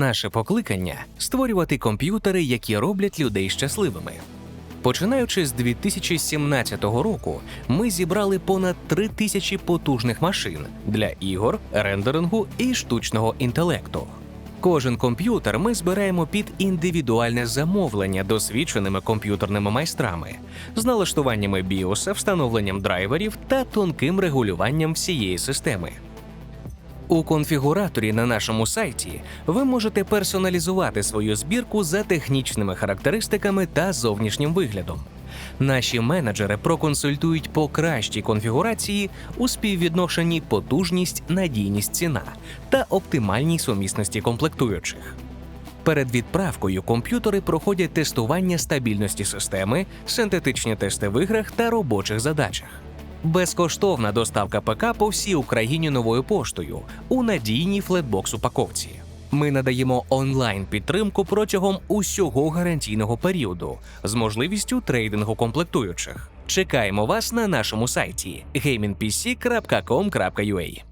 Наше покликання створювати комп'ютери, які роблять людей щасливими. Починаючи з 2017 року, ми зібрали понад 3 тисячі потужних машин для ігор, рендерингу і штучного інтелекту. Кожен комп'ютер ми збираємо під індивідуальне замовлення досвідченими комп'ютерними майстрами з налаштуваннями BIOS, встановленням драйверів та тонким регулюванням всієї системи. У конфігураторі на нашому сайті ви можете персоналізувати свою збірку за технічними характеристиками та зовнішнім виглядом. Наші менеджери проконсультують по кращій конфігурації у співвідношенні потужність, надійність ціна та оптимальній сумісності комплектуючих. Перед відправкою комп'ютери проходять тестування стабільності системи, синтетичні тести в іграх та робочих задачах. Безкоштовна доставка ПК по всій Україні новою поштою у надійній флетбокс упаковці. Ми надаємо онлайн підтримку протягом усього гарантійного періоду з можливістю трейдингу комплектуючих. Чекаємо вас на нашому сайті gamingpc.com.ua